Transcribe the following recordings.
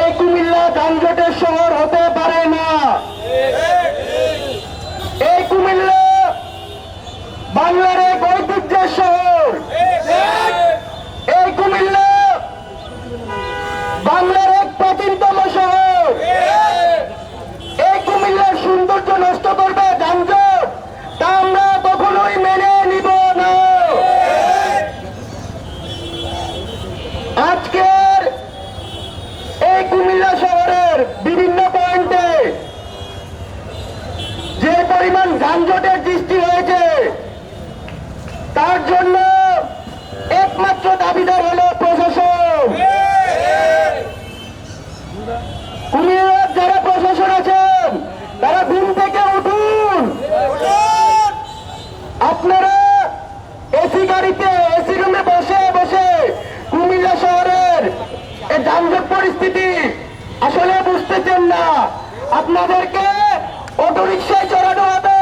এই কুমিল্লা যানজটের শহর হতে পারে না। এই কুমিল্লা বাংলার এক ঐতিহ্যের শহর। এই কুমিল্লা বাংলার কুমিল্লা শহরের বিভিন্ন আপনাদেরকে অটো রিক্সায় চড়ানো হবে।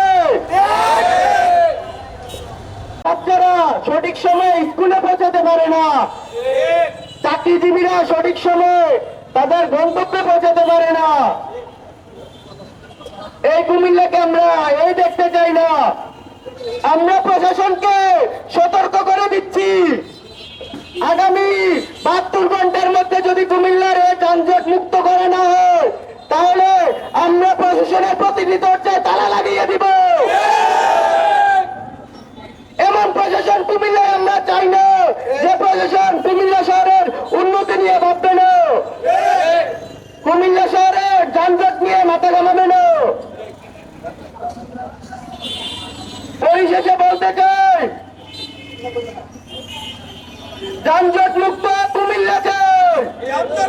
বাচ্চারা সঠিক সময়ে স্কুলে পৌঁছাতে পারে না। চাকরিজীবীরা সঠিক সময়ে তাদের গন্তব্যে পৌঁছাতে পারে না। এই কুমিল্লাকে আমরা এই দেখতে চাই না। আমরা প্রশাসনকে সতর্ক করে দিচ্ছি। আগামী বাহাত্তর ঘণ্টার মধ্যে যদি কুমিল্লার এই যানজট মুক্ত করা না হয় আমরা প্রতিটি দরজায় তালা লাগিয়ে দিব। এমন প্রশাসন কুমিল্লায় আমরা চাই না। যে প্রশাসন কুমিল্লা শহরের উন্নতি নিয়ে ভাববে না। কুমিল্লা শহরের যানজট নিয়ে মাথা ঘামাবে না। পরিশেষে বলতে চাই, যানজট মুক্ত কুমিল্লা চাই আপনারা